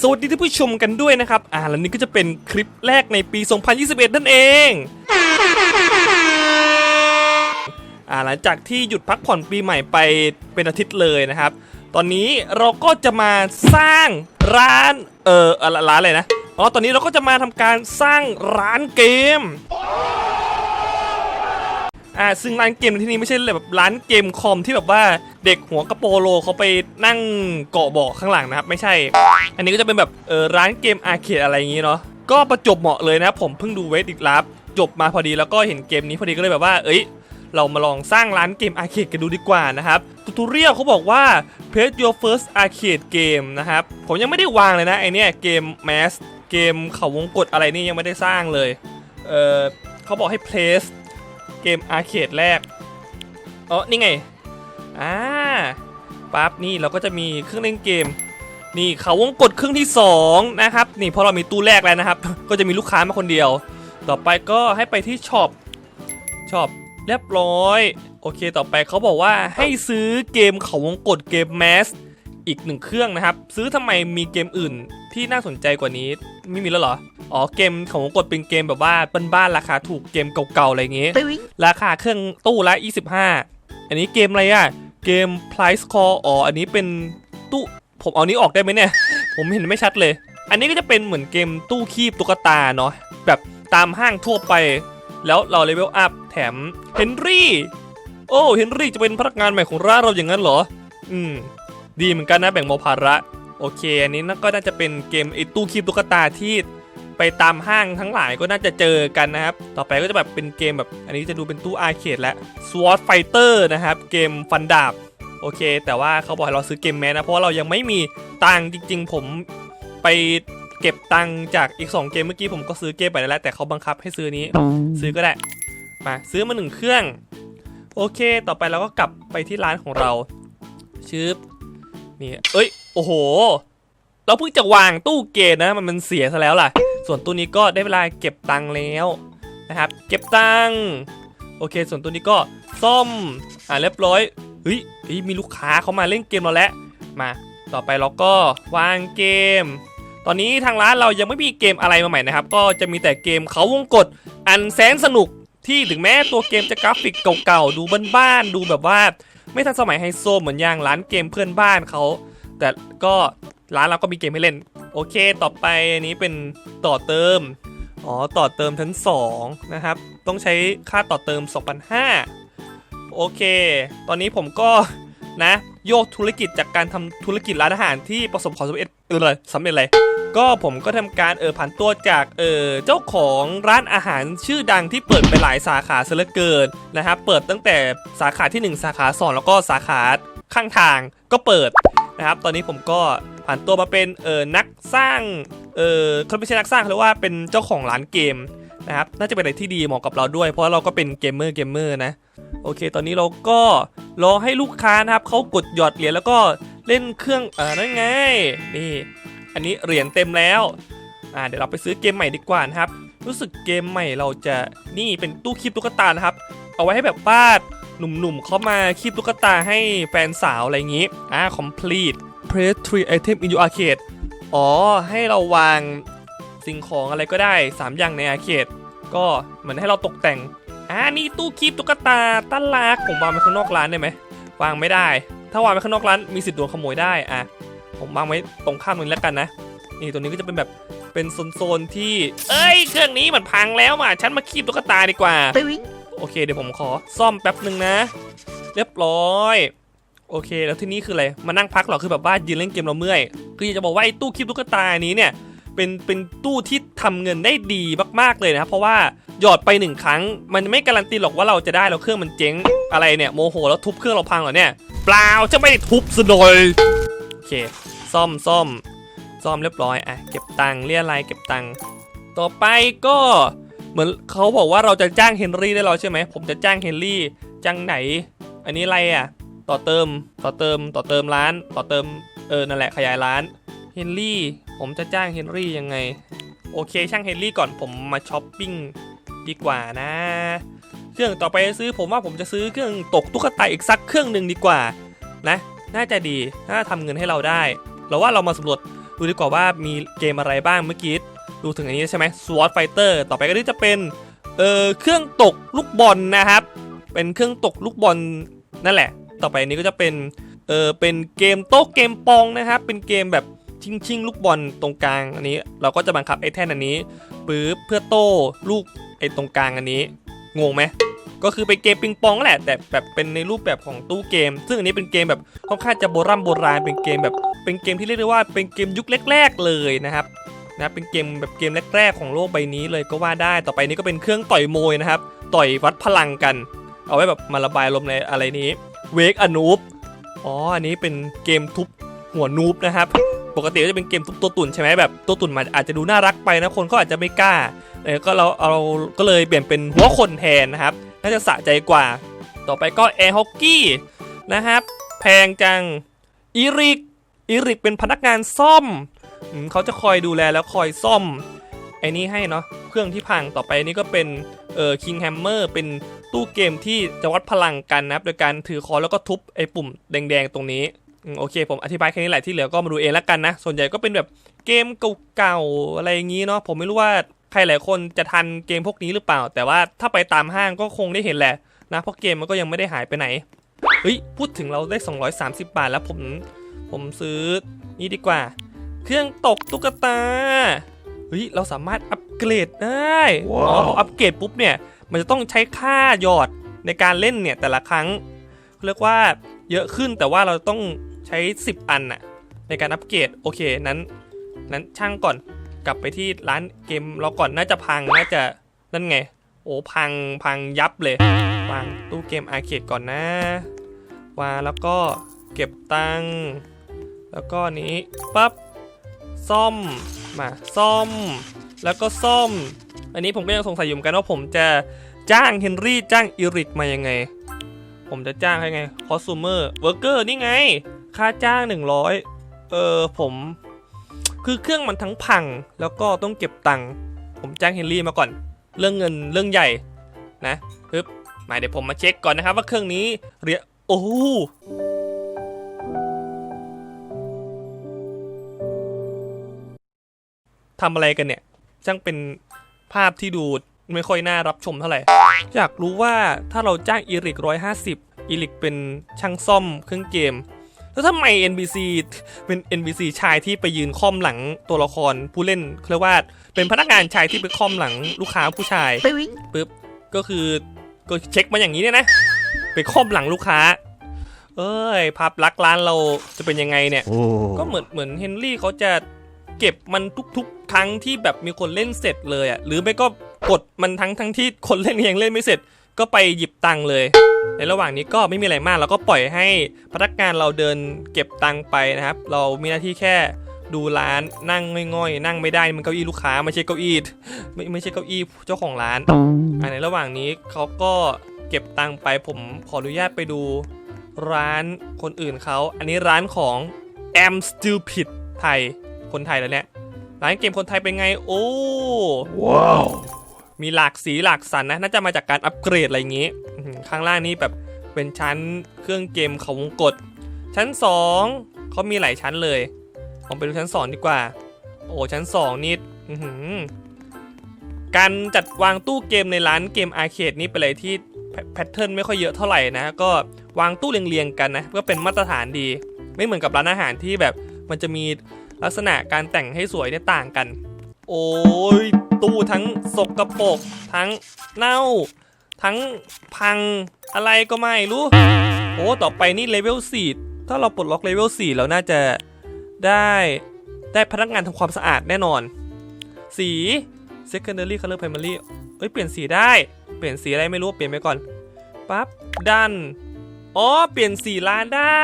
สวัสดีท่านผู้ชมกันด้วยนะครับ อ่า แล้วนี่ก็จะเป็นคลิปแรกในปี 2021 นั่นเอง อ่า หลังจากที่หยุดพักผ่อนปีใหม่ไปเป็นอาทิตย์เลยนะครับ ตอนนี้เราก็จะมาสร้างร้าน เอออะไรร้านอะไรนะ อ๋อ ตอนนี้เราก็จะมาทำการสร้างร้านเกม อ่าซึ่งร้านเกมในที่นี้ไม่ใช่แบบร้านเกมคอมที่แบบว่าเด็กหัวกระโปโลเขาไปนั่งเกาะเบาะข้างหลังนะครับไม่ใช่ อันนี้ก็จะเป็นแบบเออร้านเกมอาร์เคดอะไรอย่างงี้เนาะก็ประจบเหมาะเลยนะผมเพิ่งดูเวทอีกลับจบมาพอดีแล้วก็เห็นเกมนี้พอดีก็เลยแบบว่า เอ้ย เรามาลองสร้างร้านเกมอาร์เคดกันดูดีกว่านะครับทูทูเรียลเขาบอกว่า Page your first arcade game นะครับ ผมยังไม่ได้วางเลยนะไอเนี้ยเกม Mass เกมเขาวงกดอะไรนี่ยังไม่ได้สร้างเลย เออเขาบอกให้ place เกมอาร์เคดแรกอ๋อนี่ไง อ่าปั๊บนี่เราก็จะมีเครื่องเล่นเกม นี่เขาวงกดเครื่องที่2นะครับ นี่พอเรามีตู้แรกแล้วนะครับ ก็จะมีลูกค้ามาคนเดียว ต่อไปก็ให้ไปที่ช็อป ช็อปเรียบร้อย โอเค ต่อไปเขาบอกว่าให้ซื้อเกมเขาวงกดเกมแมสอีกหนึ่งเครื่องนะครับ ซื้อทำไมมีเกมอื่นที่น่าสนใจกว่านี้ไม่มีแล้วเหรอ อ๋อเกมเขาวงกดเป็นเกมแบบว่าบ้านๆราคาถูกเกมเก่าๆอะไรอย่างงี้ราคาเครื่องตู้ละ 25 อันนี้เกมอะไรอะเกม Price Call อ๋ออันนี้เป็นตู้ผมเอานี้ออกได้ไหมเนี่ย ผมเห็นไม่ชัดเลย อันนี้ก็จะเป็นเหมือนเกมตู้คีบตุ๊กตาเนาะแบบตามห้างทั่วไป แล้วเราเลเวลอัพแถมเฮนรี่โอ้เฮนรี่จะเป็นพนักงานใหม่ของร้านเราอย่างนั้นเหรอ อืม ดีเหมือนกันนะแบ่งเบาภาระ โอเค อันนี้น่าก็น่าจะเป็นเกมไอ้ตู้คีบตุ๊กตาที่ ไปตามห้างทั้งหลายก็น่าจะเจอกันนะครับ ต่อไปก็จะแบบเป็นเกมแบบ อันนี้จะดูเป็นตู้อาร์เคดแล้ว Sword Fighter นะครับ เกมฟันดาบ โอเค แต่ว่าเขาบอกให้เราซื้อเกมแมสนะ เพราะว่าเรายังไม่มีตังจริง ๆ ผมไปเก็บตังจากอีก 2 เกมเมื่อกี้ผมก็ซื้อเกมไปแล้วแต่เขาบังคับให้ซื้อนี้ ซื้อก็ได้ มาซื้อมาหนึ่งเครื่อง โอเค ต่อไปเราก็กลับไปที่ร้านของเราชืบนี่ เอ้ย โอ้โห เราเพิ่งจะวางตู้เกมนะ มันมันเสียซะแล้วล่ะ ส่วนตู้นี้ก็ได้เวลาเก็บตังค์แล้วนะครับ เก็บตังค์โอเค ส่วนตัวนี้ก็ซ่อมอ่าเรียบร้อยเฮ้ยเฮ้ยมีลูกค้าเขามาเล่นเกมเราแล้วมา ต่อไปเราก็วางเกม ตอนนี้ทางร้านเรายังไม่มีเกมอะไรมาใหม่นะครับ ก็จะมีแต่เกมเขาวงกดอันแสนสนุกที่ถึงแม้ตัวเกมจะกราฟิกเก่าๆดูบ้านๆดูแบบว่า ไม่ทันสมัยไฮโซเหมือนอย่างร้านเกมเพื่อนบ้านเขาแต่ก็ร้านเราก็มีเกมให้เล่น โอเคต่อไปอันนี้เป็นต่อเติมอ๋อต่อเติมชั้น2นะครับ ต้องใช้ค่าต่อเติม 2,500 โอเค ตอนนี้ผมก็นะโยกธุรกิจจากการทำธุรกิจร้านอาหารที่ประสบความสำเร็จเลยสำเร็จเลย ก็ผมก็ทำการเออผ่านตัวจากเออเจ้าของร้านอาหารชื่อดังที่เปิดไปหลายสาขาเสียเหลือเกินนะครับ เปิดตั้งแต่สาขาที่ 1 สาขา 2 แล้วก็สาขาข้างทางก็เปิดนะครับ ตอนนี้ผมก็ ผ่านตัวมาเป็นเออนักสร้างเออเขาไม่ใช่นักสร้างเขาเรียกว่าเป็นเจ้าของร้านเกมนะครับน่าจะเป็นอะไรที่ดีเหมาะกับเราด้วย เพราะเราก็เป็นเกมเมอร์เกมเมอร์นะโอเค ตอนนี้เราก็รอให้ลูกค้านะครับเขากดหยอดเหรียญแล้วก็เล่นเครื่องเออนั่นไงนี่ อันนี้เหรียญเต็มแล้วอ่าเดี๋ยวเราไปซื้อเกมใหม่ดีกว่านะครับ รู้สึกเกมใหม่เราจะนี่เป็นตู้คีบตุ๊กตานะครับ เอาไว้ให้แบบบ้าหนุ่มๆเขามาคีบตุ๊กตาให้แฟนสาวอะไรอย่างงี้อ่า complete place three item in your arcade อ๋อ ให้เราวางสิ่งของอะไรก็ได้ 3 อย่างในอาร์เคดก็เหมือนให้เราตกแต่ง อ่า นี่ตู้คีบตุ๊กตาตั้นลักผมวางไว้ข้างนอกร้านได้ไหม วางไม่ได้ ถ้าวางไว้ข้างนอกร้านมีสิทธิ์โดนขโมยได้ อะ ผมวางไว้ตรงข้ามตรงนี้แล้วกันนะ นี่ตัวนี้ก็จะเป็นแบบ เป็นโซนๆที่ เอ้ย เครื่องนี้มันพังแล้วมาฉันมาคีบตุ๊กตาดีกว่า โอเค เดี๋ยวผมขอซ่อมแป๊บหนึ่งนะ เรียบร้อย โอเค แล้วที่นี่คืออะไร มานั่งพักหรอ คือแบบว่ายืนเล่นเกมเราเมื่อย คืออยากจะบอกว่าไอ้ตู้คีบตุ๊กตาอันนี้เนี่ย เป็น เป็นตู้ที่ทำเงินได้ดีมากๆเลยนะครับ เพราะว่าหยอดไปหนึ่งครั้ง มันไม่การันตีหรอกว่าเราจะได้แล้วเครื่องมันเจ๊ง อะไรเนี่ยโมโหแล้วทุบเครื่องเราพังเหรอเนี่ย เปล่าจะไม่ทุบซะหน่อย โอเค ซ่อมซ่อมซ่อมเรียบร้อย อะ เก็บตังค์เรียอะไรเก็บตังค์ ต่อไปก็เหมือนเขาบอกว่าเราจะจ้างเฮนรี่ได้แล้วใช่ไหม ผมจะจ้างเฮนรี่จ้างไหน อันนี้อะไรอะ ต่อเติม ต่อเติม ต่อเติมร้าน ต่อเติม เออ นั่นแหละ ขยายร้าน เฮนรี่ ผมจะจ้างเฮนรี่ยังไง โอเค ช่างเฮนรี่ก่อน ผมมาช้อปปิ้งดีกว่านะ เครื่องต่อไปซื้อ ผมว่าผมจะซื้อเครื่องตกตุ๊กตาอีกสักเครื่องหนึ่งดีกว่า นะ น่าจะดี น่าทำเงินให้เราได้ เราว่าเรามาสำรวจดูดีกว่าว่ามีเกมอะไรบ้างเมื่อกี้ ดูถึงอันนี้ใช่ไหม SWORD Fighter ต่อไปก็จะเป็น เอ่อเครื่องตกลูกบอลนะครับ เป็นเครื่องตกลูกบอลนั่นแหละ ต่อไปนี้ก็จะเป็นเออเป็นเกมโต๊ะเกมปองนะครับ เป็นเกมแบบชิงชิงลูกบอลตรงกลางอันนี้ เราก็จะบังคับไอ้แท่นอันนี้ปื๊บเพื่อโต้ลูกไอ้ตรงกลางอันนี้งงไหมก็คือเป็นเกมปิงปองแหละ แต่แบบเป็นในรูปแบบของตู้เกม ซึ่งอันนี้เป็นเกมแบบค่อนข้างจะโบราณโบราณเป็นเกมแบบเป็นเกมที่เรียกได้ว่าเป็นเกมยุคแรก ๆเลยนะครับนะเป็นเกมแบบเกมแรกๆของโลกใบนี้เลยก็ว่าได้ต่อไปนี้ก็เป็นเครื่องต่อยมวยนะครับ ต่อยวัดพลังกัน เอาไว้แบบมาระบายลมในอะไรนี้ เวกอนูบอ๋อ อันนี้เป็นเกมทุบหัวนูบนะครับ ปกติก็จะเป็นเกมทุบตัวตุ่นใช่ไหมแบบตัวตุ่นมันอาจจะดูน่ารักไปนะคนก็อาจจะไม่กล้าเออก็เราเราก็เลยเปลี่ยนเป็นหัวคนแทนนะครับ น่าจะสะใจกว่า ต่อไปก็แอร์ฮอกกี้นะครับ แพงจังอีริกอีริกเป็นพนักงานซ่อม เขาจะคอยดูแลแล้วคอยซ่อมไอ้นี้ให้เนาะเครื่องที่พังต่อไปนี่ก็เป็นเออคิงแฮมเมอร์เป็น ตู้เกมที่จะวัดพลังกันนะครับ โดยการถือคอนแล้วก็ทุบไอ้ปุ่มแดงๆตรงนี้อืมโอเค ผมอธิบายแค่นี้แหละที่เหลือก็มาดูเองแล้วกันนะ ส่วนใหญ่ก็เป็นแบบเกมเก่าๆอะไรอย่างนี้เนาะผมไม่รู้ว่าใครหลายคนจะทันเกมพวกนี้หรือเปล่า แต่ว่าถ้าไปตามห้างก็คงได้เห็นแหละนะเพราะเกมมันก็ยังไม่ได้หายไปไหนเฮ้ยพูดถึงเราได้ 230 บาทแล้วผมผมซื้อนี่ดีกว่า เครื่องตกตุ๊กตาเฮ้ยเราสามารถอัปเกรดได้อ๋อพออัปเกรดปุ๊บเนี่ย มันจะต้องใช้ค่าหยอดในการเล่นเนี่ยแต่ละครั้งเรียกว่าเยอะขึ้นแต่ว่าเราต้องใช้ 10 อันน่ะในการอัปเกรดโอเคนั้นนั้นช่างก่อนกลับไปที่ร้านเกมเราก่อนน่าจะพังน่าจะนั่นไง โอ้พังพังยับเลยวางตู้เกมอาร์เคดก่อนนะวางแล้วก็เก็บตังค์แล้วก็นี้ปั๊บซ่อมมาซ่อม แล้วก็ซ่อม อันนี้ผมก็ยังสงสัยอยู่เหมือนกันว่าผมจะ จ้างเฮนรี่จ้างอิริกมายังไง ผมจะจ้างให้ไงคอสซูเมอร์เวิร์กเกอร์นี่ไง ค่าจ้าง 100 เออผม คือเครื่องมันทั้งพังแล้วก็ต้องเก็บตังค์ผมจ้างเฮนรี่มาก่อน เรื่องเงินเรื่องใหญ่นะปึ๊บมาเดี๋ยวผมมาเช็คก่อนนะครับ ว่าเครื่องนี้เรียโอ้โหทำอะไรกันเนี่ยช่างเป็นภาพที่ดู ไม่ค่อยน่ารับชมเท่าไหร่ อยากรู้ว่าถ้าเราจ้างอีริก150อีริกเป็นช่างซ่อมเครื่องเกม แล้วทำไม NBC เป็น NBC ชายที่ไปยืนค่อมหลังตัวละครผู้เล่นเขาเรียกว่าเป็นพนักงานชายที่ไปค่อมหลังลูกค้าผู้ชายปุ๊บก็คือก็เช็คมาอย่างนี้เนี่ยนะ ไปค่อมหลังลูกค้า เอ้ยภาพลักษณ์ร้านเราจะเป็นยังไงเนี่ย ก็เหมือนเหมือนเฮนรี่เขาจะเก็บมันทุกๆ ครั้งที่แบบมีคนเล่นเสร็จเลยอะหรือไม่ก็ กดมันทั้งทั้งที่คนเล่นยังเล่นไม่เสร็จ ก็ไปหยิบตังค์เลย ในระหว่างนี้ก็ไม่มีอะไรมากเราก็ปล่อยให้พนักงานเราเดินเก็บตังค์ไปนะครับ เรามีหน้าที่แค่ดูร้านนั่งง่อยๆ นั่งไม่ได้มันเก้าอี้ลูกค้าไม่ใช่เก้าอี้ไม่ไม่ใช่เก้าอี้เจ้าของร้านอ่าในระหว่างนี้เขาก็เก็บตังค์ไปผมขออนุญาตไปดูร้านคนอื่นเขา อันนี้ร้านของ Am Stupid ไทย คนไทยแล้วเนี่ย ร้านเกมคนไทยเป็นไง โอ้ ว้าว มีหลากสีหลากสันนะ น่าจะมาจากการอัปเกรดอะไรอย่างงี้ ข้างล่างนี้แบบเป็นชั้นเครื่องเกมเขาวงกด ชั้น 2เขามีหลายชั้นเลยผมไปดูชั้น 2 ดีกว่า โอ้ชั้น 2 นี่การจัดวางตู้เกมในร้านเกมอาร์เคดนี่เป็นอะไรที่แพทเทิร์นไม่ค่อยเยอะเท่าไหร่นะ ก็วางตู้เรียงๆกันนะก็เป็นมาตรฐานดี ไม่เหมือนกับร้านอาหารที่แบบมันจะมีลักษณะการแต่งให้สวยเนี่ยต่างกัน โอ้ย ตู้ทั้งสกรปรกทั้งเน่า ทั้งพังอะไรก็ไม่รู้โอ้ต่อไปนี่เลเวล4ถ้าเราปลดล็อกเลเวล4เราน่าจะได้ได้พนักงานทำความสะอาดแน่นอน สี secondary color primary เอ้ยเปลี่ยนสีได้ เปลี่ยนสีอะไรไม่รู้เปลี่ยนไปก่อนปั๊บดันอ๋อเปลี่ยนสีร้านได้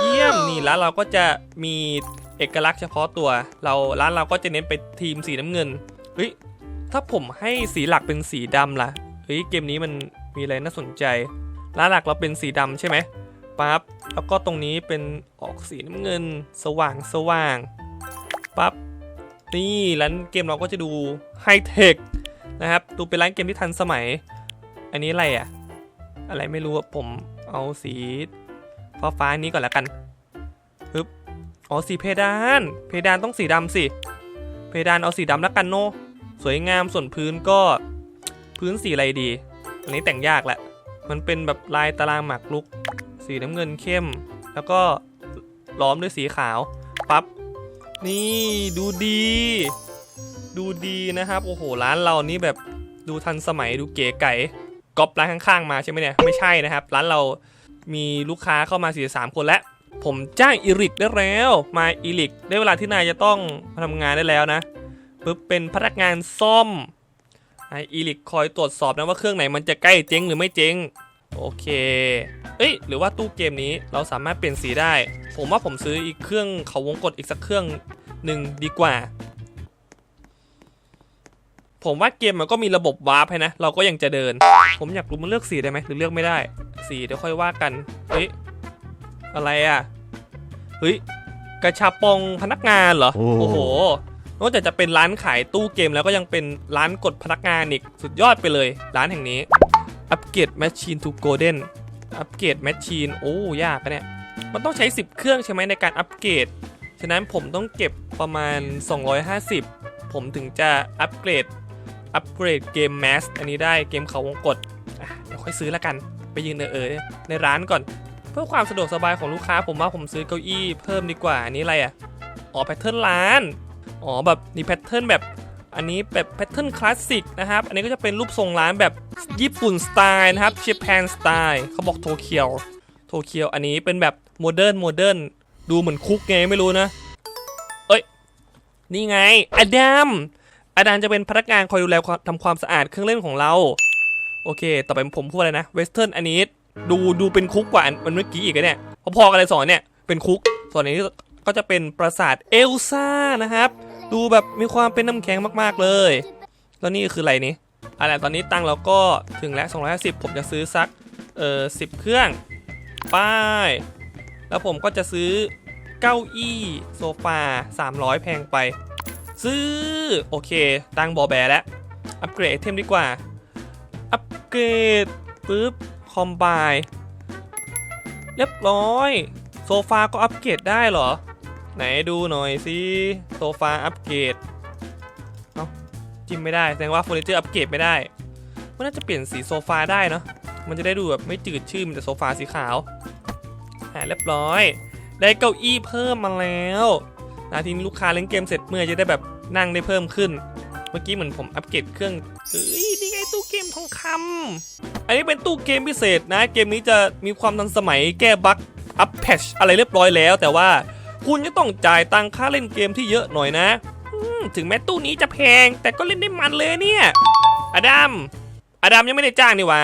เยี่ยมนี่ร้านเราก็จะมีเอกลักษณ์เฉพาะตัว เราร้านเราก็จะเน้นไปทีมสีน้ำเงิน ฮ้ย ถ้าผมให้สีหลักเป็นสีดำล่ะ เฮ้ย เกมนี้มันมีอะไรน่าสนใจ ร้านหลักเราเป็นสีดำใช่ไหมปั๊บ แล้วก็ตรงนี้เป็นออกสีน้ำเงิน สว่างสว่างปั๊บ นี่ร้านเกมเราก็จะดูไฮเทคนะครับ ดูเป็นร้านเกมที่ทันสมัย อันนี้อะไรอะอะไรไม่รู้ผมเอาสีฟ้าฟ้านี้ก่อนแล้วกันปึ๊บอ๋อสีเพดาน เพดานต้องสีดำสิ เพดานเอาสีดำแล้วกันโน สวยงามส่วนพื้นก็พื้นสีอะไรดี อันนี้แต่งยากแหละ มันเป็นแบบลายตารางหมากรุก สีน้ำเงินเข้ม แล้วก็ล้อมด้วยสีขาว ปั๊บ นี่ดูดี ดูดีนะครับ โอ้โห ร้านเรานี่แบบดูทันสมัยดูเก๋ไก่ก๊อปร้านข้างๆมาใช่ไหมเนี่ย ไม่ใช่นะครับ ร้านเรามีลูกค้าเข้ามาสี่สามคนแล้วผมจ้างอีริกได้แล้ว มาอีริกได้เวลาที่นายจะต้องมาทำงานได้แล้วนะ ปึ๊บเป็นพนักงานซ่อมไออีริกคอยตรวจสอบนะว่าเครื่องไหนมันจะใกล้เจ๊งหรือไม่เจ๊งโอเค เอ้ย หรือว่าตู้เกมนี้เราสามารถเปลี่ยนสีได้ ผมว่าผมซื้ออีกเครื่องเขาวงกดอีกสักเครื่องหนึ่งดีกว่า ผมว่าเกมมันก็มีระบบวาร์ปให้นะ เราก็ยังจะเดิน ผมอยากรู้มันเลือกสีได้ไหมหรือเลือกไม่ได้ สีเดี๋ยวค่อยว่ากัน เฮ้ย อะไรอะ เฮ้ย กระชับปองพนักงานเหรอ โอ้โอ้โห นอกจากจะเป็นร้านขายตู้เกมแล้วก็ยังเป็นร้านกดพนักงานอีกสุดยอดไปเลย ร้านแห่งนี้อัปเกรดแมชชีนทูโกลเด้นอัปเกรดแมชชีนโอ้ยากอะเนี่ยมันต้องใช้ 10 เครื่องใช่ไหมในการอัปเกรดฉะนั้นผมต้องเก็บประมาณ 250 ผมถึงจะอัปเกรดอัปเกรดเกมแมสอันนี้ได้เกมเขาวงกดอะเดี๋ยวค่อยซื้อแล้วกัน ไปยืนเออในร้านก่อน เพื่อความสะดวกสบายของลูกค้าผมว่าผมซื้อเก้าอี้เพิ่มดีกว่าอันนี้อะไรอะอ๋อแพทเทิร์นร้าน อ๋อแบบนี่แพทเทิร์นแบบอันนี้แบบแพทเทิร์นคลาสสิกนะครับ อันนี้ก็จะเป็นรูปทรงร้านแบบญี่ปุ่นสไตล์นะครับเชแปนสไตล์เขาบอกโตเกียวโตเกียวอันนี้เป็นแบบโมเดิร์นโมเดิร์นดูเหมือนคุกไงไม่รู้นะ เอ้ย นี่ไงอดัมอดัมจะเป็นพนักงานคอยดูแลความทำความสะอาดเครื่องเล่นของเรา โอเค ต่อไปผมพูดอะไรนะเวสเทิร์นอันนี้ดูดูเป็นคุกกว่าอันอันเมื่อกี้อีกเนี่ยพอๆกันเลยสอนเนี่ยเป็นคุกส่วนอันนี้ ก็จะเป็นปราสาทเอลซ่านะครับ ดูแบบมีความเป็นน้ำแข็งมากๆเลย แล้วนี่คืออะไรนี่อะไรตอนนี้ตังเราก็ถึงแล้ว 250 ผมจะซื้อสักเอ่อ10เครื่อง ป้าย แล้วผมก็จะซื้อเก้าอี้โซฟา 300 แพงไป ซื้อ โอเค ตังบอแบแล้ว อัปเกรดไอเทมดีกว่า อัปเกรดปุ๊บ คอมไบเรียบร้อย โซฟาก็อัปเกรดได้เหรอ ไหนดูหน่อยสิโซฟาอัปเกรดเอ้าจิ้มไม่ได้แสดงว่าเฟอร์นิเจอร์อัปเกรดไม่ได้มันน่าจะเปลี่ยนสีโซฟาได้เนาะมันจะได้ดูแบบไม่จืดชื่อมันแต่โซฟาสีขาวอ่าเรียบร้อย ได้เก้าอี้เพิ่มมาแล้วนาทีนี้ลูกค้าเล่นเกมเสร็จเมื่อจะได้แบบนั่งได้เพิ่มขึ้น เมื่อกี้เหมือนผมอัปเกรดเครื่องเอ้ยนี่ไงตู้เกมทองคำอันนี้เป็นตู้เกมพิเศษนะ เกมนี้จะมีความทันสมัยแก้บั๊ก อัปแพชอะไรเรียบร้อยแล้ว แต่ว่าคุณจะต้องจ่ายตังค่าเล่นเกมที่เยอะหน่อยนะถึงแม้ตู้นี้จะแพง แต่ก็เล่นได้มันเลยเนี่ยอดัมอดัมยังไม่ได้จ้างนี่ว่า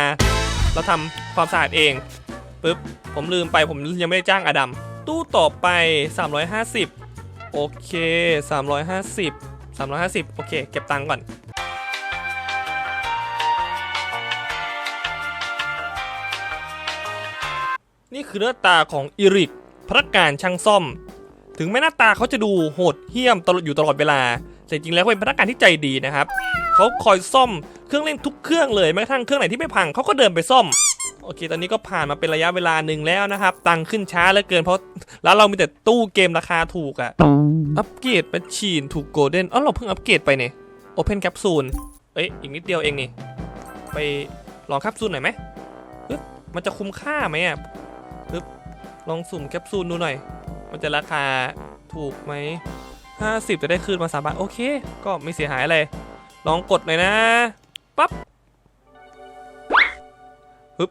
เราทำความสะอาดเองปึ๊บผมลืมไปผมยังไม่ได้จ้างอดัมตู้ต่อไป 350 โอเค 350 350 โอเค เก็บตังค์ก่อน นี่คือหน้าตาของอิริกพนักงานช่างซ่อม ถึงแม้หน้าตาเขาจะดูโหดเหี้ยมตลอดอยู่ตลอดเวลา แต่จริงๆแล้วเขาเป็นพนักงานที่ใจดีนะครับเขาคอยซ่อมเครื่องเล่นทุกเครื่องเลยแม้กระทั่งเครื่องไหนที่ไม่พังเขาก็เดินไปซ่อมโอเค ตอนนี้ก็ผ่านมาเป็นระยะเวลาหนึ่งแล้วนะครับ ตังค์ขึ้นช้าเหลือเกินเพราะร้านเรามีแต่ตู้เกมราคาถูกอะอัปเกรดแมชชีนถูกโกลเด้นอ๋อเราเพิ่งอัปเกรดไปเนี่ยโอเพนแคปซูลเอ้ยอีกนิดเดียวเองนี่ ไปลองแคปซูลหน่อยไหมปึ๊บมันจะคุ้มค่าไหมอะ ปึ๊บลองสุ่มแคปซูลดูหน่อย มันจะราคาถูกไหม 50 จะได้คืนมาสามบาท โอเค ก็ไม่เสียหายอะไร ลองกดหน่อยนะ ปั๊บปึ๊บ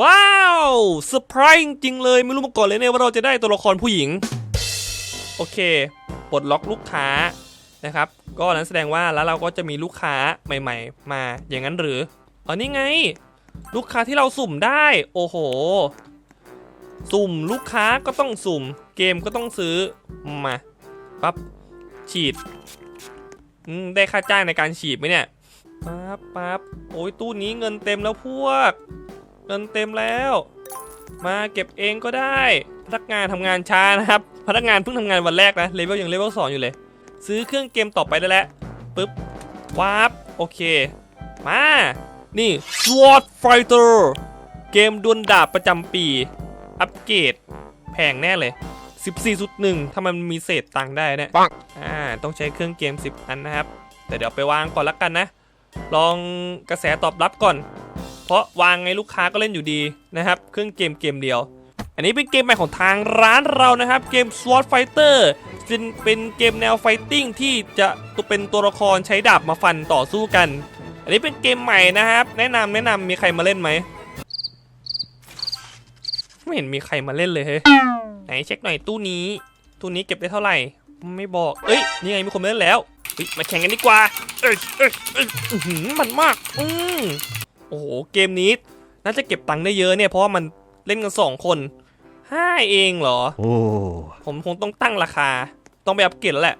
ว้าวเซอร์ไพรส์จริงเลย ไม่รู้มาก่อนเลยเนี่ยว่าเราจะได้ตัวละครผู้หญิง โอเค ปลดล็อกลูกค้านะครับ ก็นั้นแสดงว่าแล้วเราก็จะมีลูกค้าใหม่ ๆ มาอย่างนั้นหรืออ๋อนี่ไง ลูกค้าที่เราสุ่มได้ โอ้โห สุ่มลูกค้าก็ต้องสุ่ม เกมก็ต้องซื้อ มาปั๊บฉีดได้ค่าจ้างในการฉีดไหมเนี่ยปั๊บปั๊บโอ้ยตู้นี้เงินเต็มแล้วพวก เงินเต็มแล้ว มาเก็บเองก็ได้ พนักงานทำงานช้านะครับ พนักงานเพิ่งทำงานวันแรกนะเลเวลยังเลเวลสองอยู่เลย ซื้อเครื่องเกมต่อไปได้แล้วปึ๊บวาร์ปโอเค มา นี่ Sword Fighter เกมดวลดาบประจำปี อัปเกรดแพงแน่เลย 14.1 ถ้ามันมีเศษตังค์ได้เนี่ยปังอ่า ต้องใช้เครื่องเกม 10 อันนะครับ แต่เดี๋ยวไปวางก่อนละกันนะ ลองกระแสตอบรับก่อน เพราะวางไงลูกค้าก็เล่นอยู่ดีนะครับ เครื่องเกมเกมเดียว อันนี้เป็นเกมใหม่ของทางร้านเรานะครับ เกม Sword Fighter เป็นเป็นเกมแนวไฟติ้งที่จะตัวเป็นตัวละครใช้ดาบมาฟันต่อสู้กัน อันนี้เป็นเกมใหม่นะครับ แนะนำแนะนำมีใครมาเล่นไหมไม่เห็นมีใครมาเล่นเลยเฮ้ยไหนเช็คหน่อยตู้นี้ ตู้นี้เก็บได้เท่าไหร่ ไม่บอก เอ้ยนี่ไงมีคนมาเล่นแล้วเฮ้ยมาแข่งกันดีกว่า เอ้ยเอ้ยเอ้ยอื้อหือมันมากอืมโอ้โหเกมนี้ น่าจะเก็บตังค์ได้เยอะเนี่ยเพราะว่ามันเล่นกันสองคนห้าเองเหรอ โอ้ผมคงต้องตั้งราคา ต้องไปอัปเกรดแล้วแหละ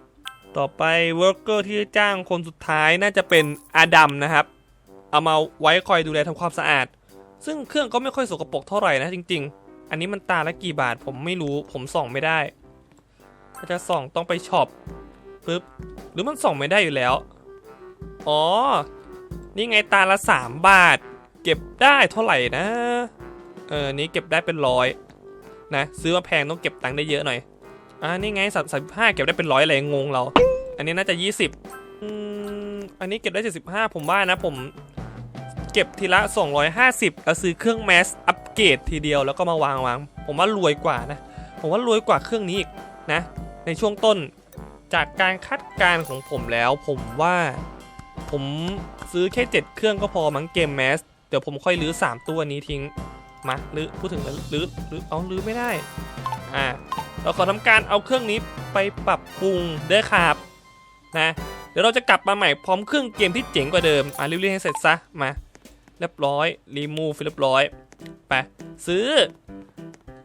ต่อไปเวิร์กเกอร์ที่จ้างคนสุดท้ายน่าจะเป็นอาดัมนะครับ เอามาไว้คอยดูแลทำความสะอาด ซึ่งเครื่องก็ไม่ค่อยสกปรกเท่าไหร่นะจริง ๆ อันนี้มันตาละกี่บาทผมไม่รู้ผมส่องไม่ได้ถ้าจะส่องต้องไปช็อปปึ๊บหรือมันส่องไม่ได้อยู่แล้ว อ๋อ นี่ไงตาละ3บาท เก็บได้เท่าไหร่นะ เออนี้เก็บได้เป็นร้อยนะ ซื้อมาแพงต้องเก็บตังค์ได้เยอะหน่อย อ่านี่ไงสับสับห้าเก็บได้เป็นร้อยอะไรงงเรา อันนี้น่าจะ20อืมอันนี้เก็บได้75ผมว่านะผมเก็บทีละ 250แล้วซื้อเครื่องแมสอัปเกรดทีเดียวแล้วก็มาวางวางผมว่ารวยกว่านะ ผมว่ารวยกว่าเครื่องนี้อีกนะ ในช่วงต้นจากการคาดการณ์ของผมแล้ว ผมว่าผมซื้อแค่ 7 เครื่องก็พอมั้งเกมแมสเดี๋ยวผมค่อยรื้อ3 ตัวนี้ทิ้งมารื้อพูดถึงรื้อรื้อเอารื้อไม่ได้ อ่า เราขอทำการเอาเครื่องนี้ไปปรับปรุงเด้อครับนะเดี๋ยวเราจะกลับมาใหม่พร้อมเครื่องเกมที่เจ๋งกว่าเดิมอะรีบๆให้เสร็จซะมาเรียบร้อยรีมูฟเรียบร้อยไปซื้อ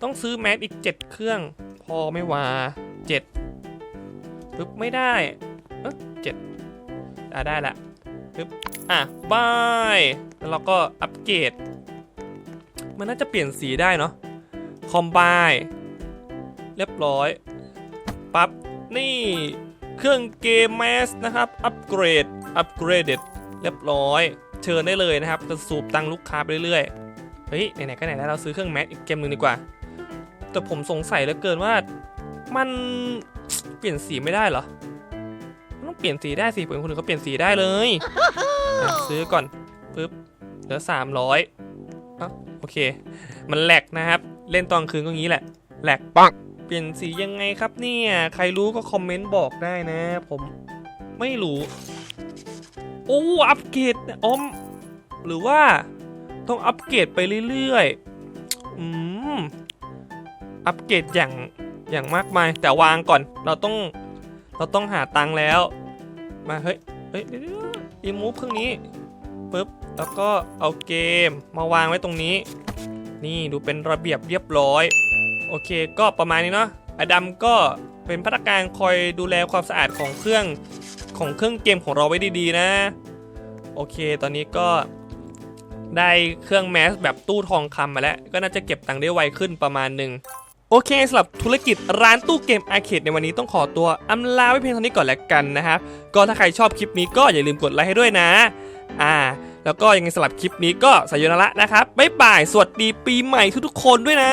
ต้องซื้อแมสอีก 7 เครื่อง พอไม่ว่า7ปึ๊บไม่ได้เอ๊ะเจ็ดอะได้ละปึ๊บอะบายแล้วเราก็อัปเกรดมันน่าจะเปลี่ยนสีได้เนาะคอมไบ เรียบร้อยปั๊บนี่เครื่องเกมแมสนะครับ อัปเกรด อัปเกรดเรียบร้อย เชิญได้เลยนะครับจะสูบตังลูกค้าไปเรื่อยๆ เฮ้ย ไหนๆ ก็ไหนแล้วเราซื้อเครื่องแมสอีกเกมหนึ่งดีกว่า แต่ผมสงสัยเหลือเกินว่า มันเปลี่ยนสีไม่ได้เหรอ ต้องเปลี่ยนสีได้สิผมคนอื่นเขาเปลี่ยนสีได้เลย ซื้อก่อนปึ๊บเหลือ300อะโอเค มันแหลกนะครับ เล่นตอนคืนก็งี้แหละแหลกปัง เปลี่ยนสียังไงครับเนี่ย ใครรู้ก็คอมเมนต์บอกได้นะ ผมไม่รู้ โอ้อัปเกรดอมหรือว่าต้องอัปเกรดไปเรื่อยๆ อืม อัปเกรดอย่างอย่างมากมาย แต่วางก่อน เราต้องเราต้องหาตังค์แล้ว มาเฮ้ย เฮ้ยอีมูฟเครื่องนี้ปึ๊บ แล้วก็เอาเกมมาวางไว้ตรงนี้ นี่ดูเป็นระเบียบเรียบร้อย โอเคก็ประมาณนี้เนาะอดัมก็เป็นพนักงานคอยดูแลความสะอาดของเครื่องของเครื่องเกมของเราไว้ดีๆนะ โอเค ตอนนี้ก็ได้เครื่องแมสแบบตู้ทองคำมาแล้ว ก็น่าจะเก็บตังค์ได้ไวขึ้นประมาณหนึ่งโอเคสำหรับธุรกิจร้านตู้เกมอาร์เคดในวันนี้ต้องขอตัวอำลาไว้เพียงเท่านี้ก่อนแล้วกันนะครับ ก็ถ้าใครชอบคลิปนี้ก็อย่าลืมกดไลค์ให้ด้วยนะ อ่า แล้วก็ยังไงสำหรับคลิปนี้ก็สายโยนาระนะครับบ๊ายบาย สวัสดีปีใหม่ทุกๆคนด้วยนะ